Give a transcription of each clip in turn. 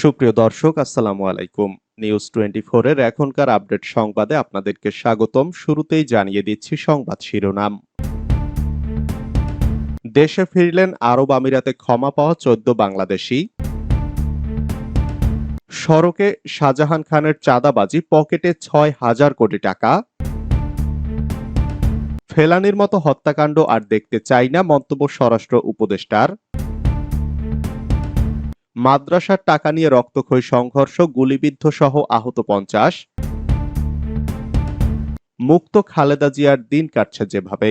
সুপ্রিয় দর্শক, আসসালামু আলাইকুম। নিউজ টোয়েন্টি এর এখনকার আপডেট সংবাদে আপনাদেরকে স্বাগতম। শুরুতেই জানিয়ে দিচ্ছি সংবাদ শিরোনাম। দেশে ফিরলেন আরব আমিরাতে ক্ষমা পাওয়া চোদ্দ বাংলাদেশি। সড়কে শাহজাহান খানের চাঁদাবাজি পকেটে ছয় হাজার কোটি টাকা। ফেলানির মতো হত্যাকাণ্ড আর দেখতে চাই না, মন্তব্য স্বরাষ্ট্র উপদেষ্টার। মাদ্রাসার টাকা নিয়ে রক্তক্ষয়ী সংঘর্ষ, গুলিবিদ্ধ সহ আহত পঞ্চাশ। মুক্ত খালেদা জিয়ার দিন কাটছে যেভাবে।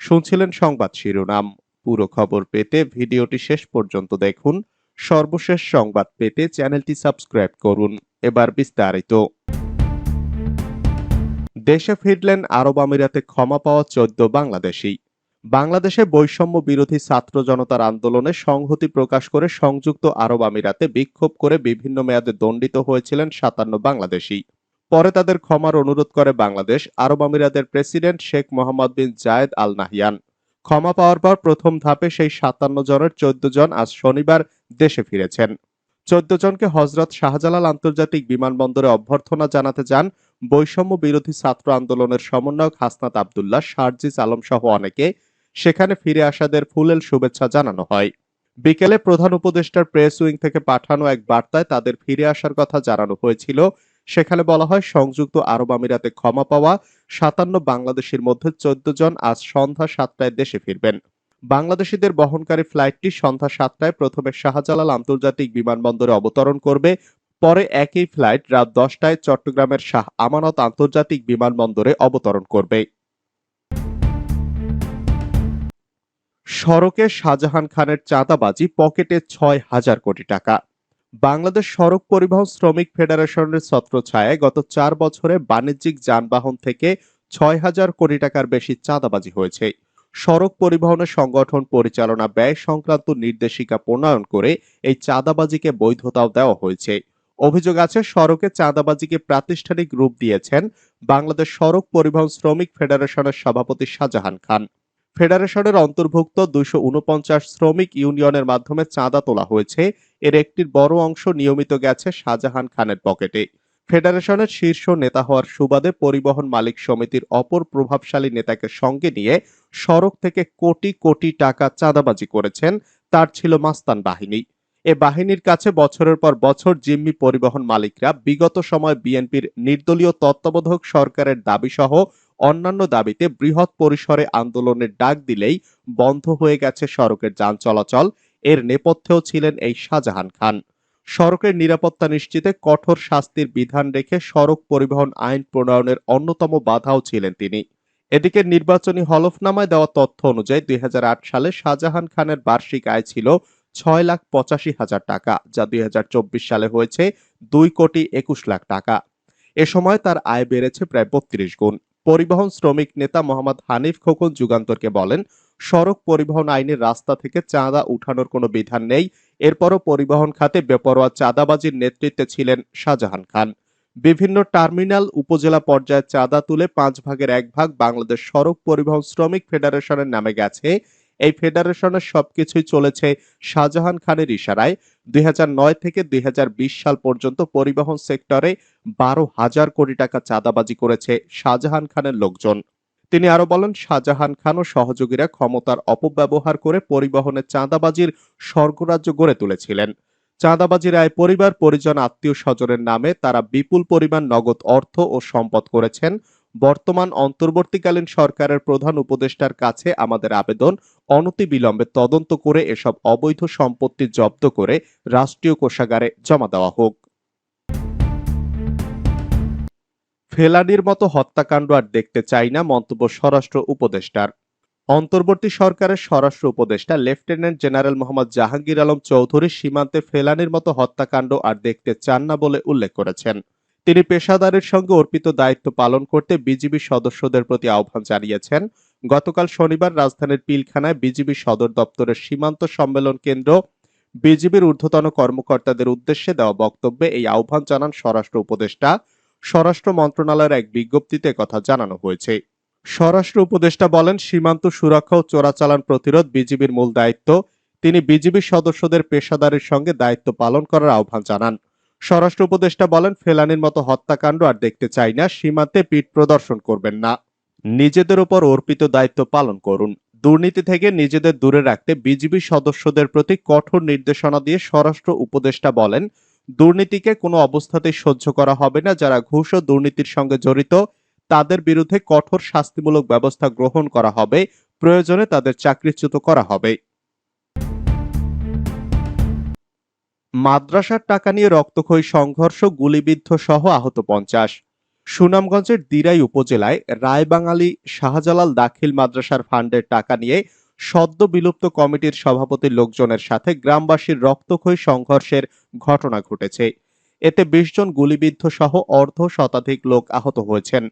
শুনছিলেন সংবাদ শিরোনাম। পুরো খবর পেতে ভিডিওটি শেষ পর্যন্ত দেখুন। সর্বশেষ সংবাদ পেতে চ্যানেলটি সাবস্ক্রাইব করুন। এবার বিস্তারিত। দেশে ফিরলেন আরব আমিরাতে ক্ষমা পাওয়া চোদ্দ বাংলাদেশি। বাংলাদেশে বৈষম্য বিরোধী ছাত্র জনতার আন্দোলনে সংহতি প্রকাশ করে সংযুক্ত আরব আমিরাতে বিক্ষোভ করে বিভিন্ন মেয়াদে দণ্ডিত হয়েছিলেন সাতান্ন বাংলাদেশি। পরে তাদের ক্ষমার অনুরোধ করে বাংলাদেশ আরব আমিরাতের president Sheikh Mohammed bin Zayed Al Nahyan ক্ষমা পাওয়ার পর প্রথম ধাপে সেই সাতান্ন জনের চোদ্দ জন আজ শনিবার দেশে ফিরেছেন। চোদ্দ জনকে হজরত শাহজালাল আন্তর্জাতিক বিমানবন্দরে অভ্যর্থনা জানাতে যান বৈষম্য বিরোধী ছাত্র আন্দোলনের সমন্বয়ক হাসনাত আবদুল্লাহ, শারজিস আলম সহ অনেকে। সেখানে ফিরে আসাদের ফুলেল শুভেচ্ছা জানানো হয়। বিকেলে প্রধান উপদেষ্টার প্রেস উইং থেকে পাঠানো এক বার্তায় তাদের ফিরে আসার কথা জানানো হয়েছিল। সেখানে বলা হয়, সংযুক্ত আরব আমিরাতে ক্ষমা পাওয়া সাতান্ন বাংলাদেশের মধ্যে চোদ্দ জন আজ সন্ধ্যা সাতটায় দেশে ফিরবেন। বাংলাদেশিদের বহনকারী ফ্লাইটটি সন্ধ্যা সাতটায় প্রথমে শাহজালাল আন্তর্জাতিক বিমানবন্দরে অবতরণ করবে। পরে একই ফ্লাইট রাত দশটায় চট্টগ্রামের শাহ আমানত আন্তর্জাতিক বিমানবন্দরে অবতরণ করবে। সড়কে শাহজাহান খানের চাঁদাবাজি পকেটে ছয় হাজার কোটি টাকা। বাংলাদেশ সড়ক পরিবহন শ্রমিক ফেডারেশনের ছত্রছায়ায় গত চার বছরে বাণিজ্যিক যানবাহন থেকে ছয় হাজার কোটি টাকার বেশি চাঁদাবাজি হয়েছে। সড়ক পরিবহনের সংগঠন পরিচালনা ব্যয় সংক্রান্ত নির্দেশিকা প্রণয়ন করে এই চাঁদাবাজিকে বৈধতাও দেওয়া হয়েছে। অভিযোগ আছে, সড়কে চাঁদাবাজিকে প্রাতিষ্ঠানিক রূপ দিয়েছেন বাংলাদেশ সড়ক পরিবহন শ্রমিক ফেডারেশনের সভাপতি শাহজাহান খান। ফেডারেশনের অন্তর্ভুক্ত দুইশো উনপঞ্চাশ শ্রমিক ইউনিয়নের মাধ্যমে চাঁদা তোলা হয়েছে। এর একটির বড় অংশ নিয়মিত গেছে শাহজাহান খানের পকেটে। ফেডারেশনের শীর্ষ নেতা হওয়ার সুবাদে পরিবহন মালিক সমিতির অপর প্রভাবশালী নেতাকে সঙ্গে নিয়ে সড়ক থেকে কোটি কোটি টাকা চাঁদাবাজি করেছেন। তার ছিল মাস্তান বাহিনী। এ বাহিনীর কাছে বছরের পর বছর জিম্মি পরিবহন মালিকরা বিগত সময় বিএনপির নির্দলীয় তত্ত্বাবধায়ক সরকারের দাবি সহ অন্যান্য দাবিতে বৃহৎ পরিসরে আন্দোলনের ডাক দিলেই বন্ধ হয়ে গেছে সড়কের যান চলাচল। এর নেপথ্যেও ছিলেন এই শাহজাহান খান। সড়কের নিরাপত্তা নিশ্চিতে কঠোর শাস্তির বিধান রেখে সড়ক পরিবহন আইন প্রণয়নের অন্যতম বাধাও ছিলেন তিনি। এদিকে নির্বাচনী হলফনামায় দেওয়া তথ্য অনুযায়ী দুই হাজার আট সালে শাহজাহান খানের বার্ষিক আয় ছিল ছয় লাখ পঁচাশি হাজার টাকা, যা দুই হাজার চব্বিশ সালে হয়েছে দুই কোটি একুশ লাখ টাকা। এ সময় তার আয় বেড়েছে প্রায় বত্রিশ গুণ। পরিবহন শ্রমিক নেতা মোহাম্মদ হানিফ খোকন যুগান্তরকে বলেন, সড়ক পরিবহন আইনের রাস্তা থেকে চাঁদা উঠানোর কোনো বিধান নেই। এরপরও পরিবহন খাতে বেপরোয়া চাঁদাবাজির নেতৃত্বে ছিলেন শাহজাহান খান। বিভিন্ন টার্মিনাল উপজেলা পর্যায়ে চাঁদা তুলে পাঁচ ভাগের এক ভাগ বাংলাদেশ সড়ক পরিবহন শ্রমিক ফেডারেশনের নামে গেছে। এই ফেডারেশনের সবকিছুই চলেছে শাহজাহান খানের ইশারায়। দুই থেকে দুই সাল পর্যন্ত পরিবহন সেক্টরে বারো হাজার কোটি টাকা চাঁদাবাজি করেছে শাহজাহান খানের লোকজন। তিনি আরও বলেন, শাহজাহান খান ও সহযোগীরা ক্ষমতার অপব্যবহার করে পরিবহনে চাঁদাবাজির স্বর্গরাজ্য গড়ে তুলেছিলেন। চাঁদাবাজির আয় পরিবার, পরিজন আত্মীয় স্বজনের নামে তারা বিপুল পরিমাণ নগদ অর্থ ও সম্পদ করেছেন। বর্তমান অন্তর্বর্তীকালীন সরকারের প্রধান উপদেষ্টার কাছে আমাদের আবেদন অনতি বিলম্বে তদন্ত করে এসব অবৈধ সম্পত্তি জব্দ করে রাষ্ট্রীয় কোষাগারে জমা দেওয়া হোক। ফেলানির মতো হত্যাকাণ্ড আর দেখতে চাই না মন্তব্য স্বরাষ্ট্র উপদেষ্টার। অন্তর্বর্তী সরকারের স্বরাষ্ট্র উপদেষ্টা, লেফটেন্যান্ট জেনারেল মোহাম্মদ জাহাঙ্গীর আলম চৌধুরী সীমান্তে ফেলানির মতো হত্যাকাণ্ড আর দেখতে চান না বলে উল্লেখ করেছেন। তিনি পেশাদারের সঙ্গে অর্পিত দায়িত্ব পালন করতে বিজিবি সদস্যদের প্রতি আহ্বান জানিয়েছেন। গতকাল শনিবার রাজধানীর পিলখানায় বিজিবি সদর দপ্তরের সীমান্ত সম্মেলন কেন্দ্র বিজিবির ঊর্ধ্বতন কর্মকর্তাদের উদ্দেশ্যে দেওয়া বক্তব্যে এই আহ্বান জানান স্বরাষ্ট্র উপদেষ্টা। স্বরাষ্ট্র মন্ত্রণালয়ের এক বিজ্ঞপ্তিতে কথা জানানো হয়েছে। স্বরাষ্ট্র উপদেষ্টা বলেন, সীমান্ত সুরক্ষা ও চোরাচালান প্রতিরোধ বিজিবির মূল দায়িত্ব। তিনি বিজিবি সদস্যদের পেশাদারের সঙ্গে দায়িত্ব পালন করার আহ্বান জানান। স্বরাষ্ট্র উপদেষ্টা বলেন, ফেলানির মতো হত্যাকাণ্ড আর দেখতে চাই না, সীমান্তে পিঠ প্রদর্শন করবেন না। নিজেদের উপর অর্পিত দায়িত্ব পালন করুন। দুর্নীতি থেকে নিজেদের দূরে রাখতে বিজিবি সদস্যদের প্রতি কঠোর নির্দেশনা দিয়ে স্বরাষ্ট্র উপদেষ্টা বলেন, দুর্নীতিকে কোনো অবস্থাতেই সহ্য করা হবে না। যারা ঘুষ ও দুর্নীতির সঙ্গে জড়িত, তাদের বিরুদ্ধে কঠোর শাস্তিমূলক ব্যবস্থা গ্রহণ করা হবে। প্রয়োজনে তাদের চাকরিচ্যুত করা হবে। মাদ্রাসার টাকা নিয়ে রক্তক্ষয়ী সংঘর্ষ, গুলিবিদ্ধ সহ আহত পঞ্চাশ। সুনামগঞ্জের দিরাই উপজেলায় রায়বাঙালি শাহজালাল দাখিল মাদ্রাসার ফান্ডের টাকা নিয়ে সদ্য বিলুপ্ত কমিটির সভাপতির লোকজনের সাথে গ্রামবাসীর রক্তক্ষয়ী সংঘর্ষের ঘটনা ঘটেছে। এতে বিশ জন গুলিবিদ্ধ সহ অর্ধ শতাধিক লোক আহত হয়েছেন।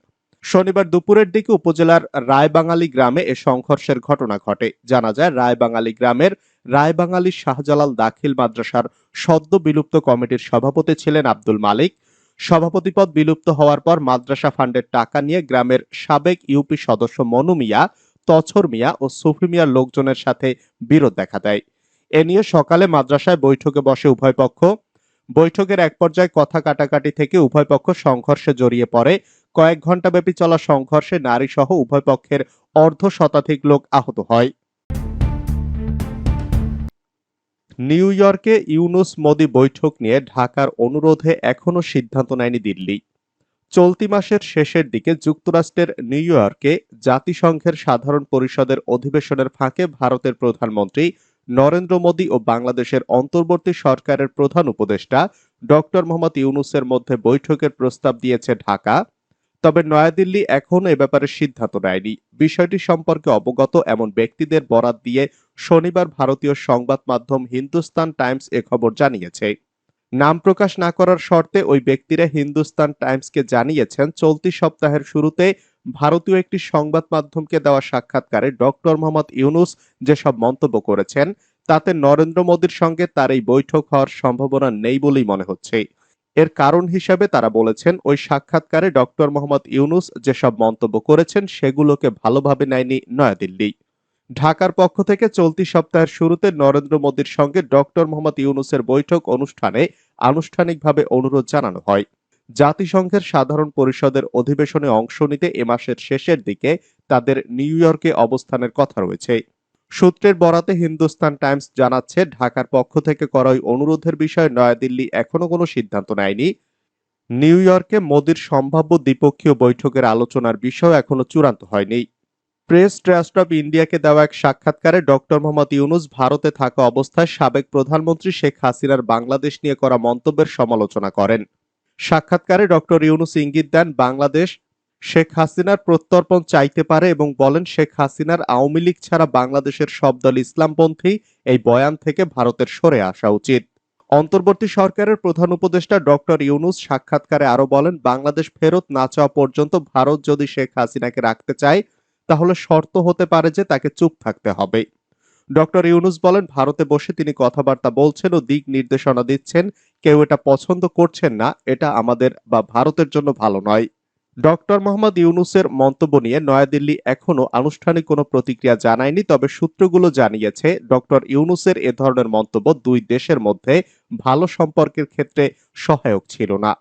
শনিবার দুপুরের দিকে উপজেলার রায়বাঙালি গ্রামে এ সংঘর্ষের ঘটনা ঘটে। জানা যায়, রায়বাঙালি গ্রামের রায়বাঙালি শাহজালাল দাখিল মাদ্রাসার সদ্য বিলুপ্ত কমিটির সভাপতি ছিলেন আব্দুল মালিক। সভাপতি পদ বিলুপ্ত হওয়ার পর মাদ্রাসা ফান্ডের টাকা নিয়ে গ্রামের সাবেক ইউপি সদস্য মনু মিয়া, তছর মিয়া ও সুফি মিয়ার লোকজনের সাথে বিরোধ দেখা দেয়। এ নিয়ে সকালে মাদ্রাসায় বৈঠকে বসে উভয় পক্ষ। বৈঠকের এক পর্যায়ে কথা কাটাকাটি থেকে উভয় পক্ষ সংঘর্ষে জড়িয়ে পড়ে। কয়েক ঘণ্টা ব্যাপী চলা সংঘর্ষে নারী সহ উভয় পক্ষের অর্ধ শতাধিক লোক আহত হয়। নিউ ইয়র্কে ইউনুস মোদি বৈঠক নিয়ে ঢাকার অনুরোধে এখনও সিদ্ধান্ত নেয়নি দিল্লি। চলতি মাসের শেষের দিকে যুক্তরাষ্ট্রের নিউ ইয়র্কে জাতিসংঘের সাধারণ পরিষদের অধিবেশনের ফাঁকে ভারতের প্রধানমন্ত্রী নরেন্দ্র মোদী ও বাংলাদেশের অন্তর্বর্তী সরকারের প্রধান উপদেষ্টা ডক্টর মোহাম্মদ ইউনুসের মধ্যে বৈঠকের প্রস্তাব দিয়েছে ঢাকা। তবে নয়াদিল্লি এখনও এ ব্যাপারে সিদ্ধান্ত নেয়নি। বিষয়টি সম্পর্কে অবগত এমন ব্যক্তিদের বরাত দিয়ে শনিবার ভারতীয় সংবাদ মাধ্যম হিন্দুস্তান টাইমস এ খবর জানিয়েছে। নাম প্রকাশ না করার শর্তে ওই ব্যক্তিরা হিন্দুস্তান টাইমসকে জানিয়েছেন, চলতি সপ্তাহের শুরুতে ভারতীয় একটি সংবাদ মাধ্যমকে দেওয়া সাক্ষাৎকারে ডক্টর মোহাম্মদ ইউনুস যেসব মন্তব্য করেছেন, তাতে নরেন্দ্র মোদীর সঙ্গে তার এই বৈঠক হওয়ার সম্ভাবনা নেই বলেই মনে হচ্ছে। এর কারণ হিসাবে তারা বলেছেন, ওই সাক্ষাৎকারে ডক্টর মোহাম্মদ ইউনুস যেসব মন্তব্য করেছেন সেগুলোকে ভালোভাবে নেয়নি নয়াদিল্লি। ঢাকার পক্ষ থেকে চলতি সপ্তাহের শুরুতে নরেন্দ্র মোদীর সঙ্গে ডক্টর মোহাম্মদ ইউনুসের বৈঠক অনুষ্ঠানে আনুষ্ঠানিকভাবে অনুরোধ জানানো হয়। জাতিসংঘের সাধারণ পরিষদের অধিবেশনে অংশ নিতে এ মাসের শেষের দিকে তাদের নিউ ইয়র্কে অবস্থানের কথা রয়েছে। সূত্রের বরাতে হিন্দুস্তান টাইমস জানাচ্ছে, ঢাকার পক্ষ থেকে করা ওই অনুরোধের বিষয়ে, নয়াদিল্লি এখনও কোনো সিদ্ধান্ত নেয়নি। নিউ ইয়র্কে মোদির সম্ভাব্য দ্বিপক্ষীয় বৈঠকের আলোচনার বিষয় এখনও চূড়ান্ত হয়নি। প্রেস ট্রাস্ট অব ইন্ডিয়াকে দেওয়া এক সাক্ষাৎকারে ডক্টর মোহাম্মদ ইউনুস ভারতে থাকা অবস্থায় সাবেক প্রধানমন্ত্রী শেখ হাসিনার বাংলাদেশ নিয়ে করা মন্তব্যের সমালোচনা করেন। সাক্ষাৎকারে ডক্টর ইউনুস ইঙ্গিত দেন, বাংলাদেশ শেখ হাসিনার প্রত্যর্পণ চাইতে পারে এবং বলেন শেখ হাসিনার আওয়ামী লীগ ছাড়া বাংলাদেশের সব দল ইসলামপন্থী, এই বয়ান থেকে ভারতের সরে আসা উচিত। অন্তর্বর্তী সরকারের প্রধান উপদেষ্টা ডক্টর ইউনুস সাক্ষাৎকারে আরও বলেন, বাংলাদেশ ফেরত না চাওয়া পর্যন্ত ভারত যদি শেখ হাসিনাকে রাখতে চায়, তাহলে শর্ত হতে পারে যে তাকে চুপ থাকতে হবে। ডক্টর ইউনুস বলেন, ভারতে বসে তিনি কথাবার্তা বলছেন ও দিক নির্দেশনা দিচ্ছেন, কেউ এটা পছন্দ করছেন না, এটা আমাদের বা ভারতের জন্য ভালো নয়। ডক্টর মোহাম্মদ ইউনুসের মন্তব্য নিয়ে নয়াদিল্লি এখনও আনুষ্ঠানিক কোনো প্রতিক্রিয়া জানায়নি, তবে সূত্রগুলো জানিয়েছে, ডক্টর ইউনুসের এ ধরনের মন্তব্য দুই দেশের মধ্যে ভালো সম্পর্কের ক্ষেত্রে সহায়ক ছিল না।